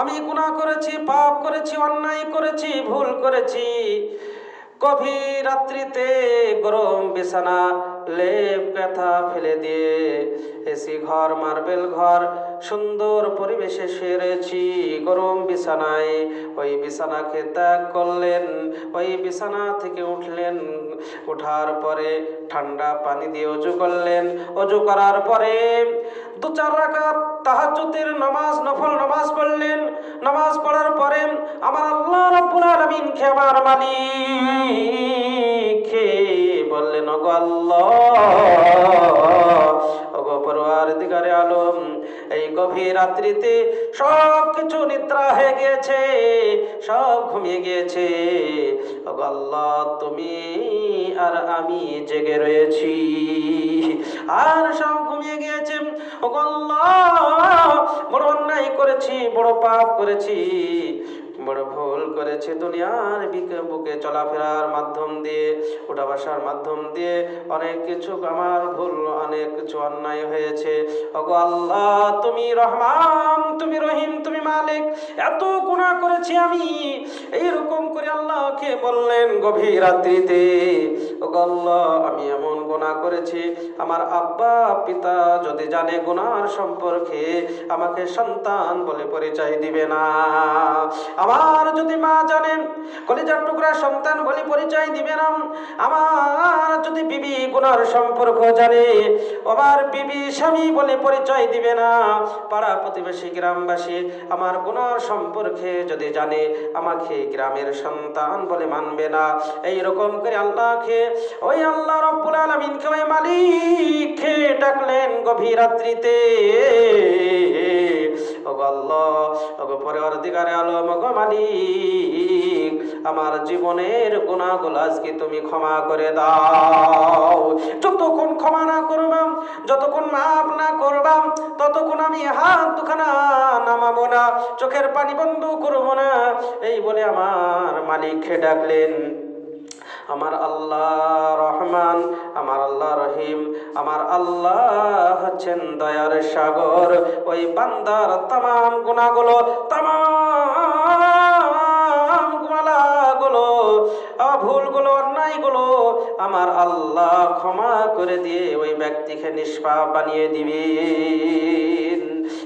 আমি গুনাহ করেছি, পাপ করেছি, অন্যায় করেছি, ভুল করেছি। গভীর রাত্রিতে গরম বিছানা, লেপ ব্যথা ফেলে দিয়ে এসি ঘর, মার্বেল ঘর, সুন্দর পরিবেশে সেরেছি। গরম বিছানায় ওই বিছানাকে ত্যাগ করলেন, ওই বিছানা থেকে উঠলেন। ওঠার পরে ঠান্ডা পানি দিয়ে অজু করলেন। অজু করার পরে দু চার রাকাত তাহাজ্জুদের নামাজ, নফল নামাজ পড়লেন। নামাজ পড়ার পরে আমার আল্লাহ রাব্বুল আলামিন কে আমার মালিক বললেন, ওগো আল্লাহ, ওগো পরওয়ার দিগারে আলম, এই গভীর রাত্রিতে সব কিছু নিদ্রা হয়ে গিয়েছে, সব ঘুমিয়ে গিয়েছে। ওগো আল্লাহ, তুমি আর আমি জেগে রয়েছি, আর সব ঘুমিয়ে গিয়েছে। ওগো আল্লাহ বড় অন্যায় করেছি, বড় পাপ করেছি, বড় ভুল করেছে দুনিয়ার বিকে চলাফেরার মাধ্যম দিয়ে, উঠা বাসার মাধ্যম দিয়ে অনেক কিছু আমার ভুল, অনেক কিছু অন্যায় হয়েছে। ওগো আল্লাহ, তুমি রহমান, তুমি রহিম, তুমি মালিক, এত গুণা করেছি আমি। এইরকম করে আল্লাহকে বললেন গভীর রাত্রিতে। ওগো আল্লাহ, আমি এমন গুণা করেছি। আমার আব্বা, পিতা যদি জানে গুনার সম্পর্কে, আমাকে সন্তান বলে পরিচয় দিবে না। আমার যদি মা জানেন, কলিজার টুকরা সন্তান বলে পরিচয় দিবে না। আমার যদি বিবি গুনার সম্পর্ক জানে, আমার বিবি স্বামী বলে পরিচয় দিবে না। পাড়া প্রতিবেশী গ্রামবাসী, আমার গুনার সম্পর্কে যদি জানে, আমাকে গ্রামের সন্তান বলে মানবে না। এই রকম করে আল্লাহকে, ওই আল্লাহ রব্বুল আলমিনকে ওই মালিককে ডাকলেন গভীর রাত্রিতে। গো মালিক, আমার জীবনের গুণাগুলো আজকে তুমি ক্ষমা করে দাও। যতক্ষণ ক্ষমা না করবাম, যতক্ষণ মাফ না করবাম, ততক্ষণ আমি হাত দুখানা নামাবো না, চোখের পানি বন্ধ করব না। এই বলে আমার মালিককে ডাকলেন। আমার আল্লাহ রহমান, আমার আল্লাহ রহিম, আমার আল্লাহ হচ্ছেন দয়ার সাগর। ওই বান্দার তাম গুণাগুলো তামগুলো ভুলগুলো অন্যায়গুলো আমার আল্লাহ ক্ষমা করে দিয়ে ওই ব্যক্তিকে নিষ্পাপ বানিয়ে দিবেন।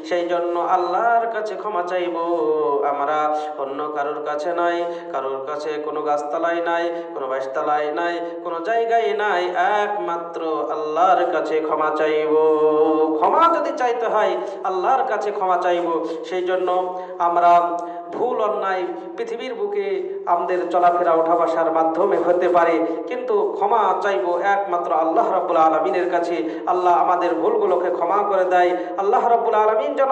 সেই জন্য আল্লাহর কাছে ক্ষমা চাইব। আমরা অন্য কারোর কাছে নাই, কারোর কাছে কোনো গাছতলায় নাই, কোনো বাসতলায় নাই, কোনো জায়গায় নাই। একমাত্র আল্লাহর কাছে ক্ষমা চাইব। ক্ষমা যদি চাইতে হয়, আল্লাহর কাছে ক্ষমা চাইব। সেই জন্য আমরা ভুল অন্যায় পৃথিবীর বুকে আমাদের চলাফেরা ওঠা বসার মাধ্যমে হতে পারে। কিন্তু ক্ষমা চাইব একমাত্র আল্লাহ রব্বুল আলমিনের কাছে। আল্লাহ আমাদের ভুলগুলোকে ক্ষমা করে দেয়। আল্লাহ রব্বুল আলমিন যেন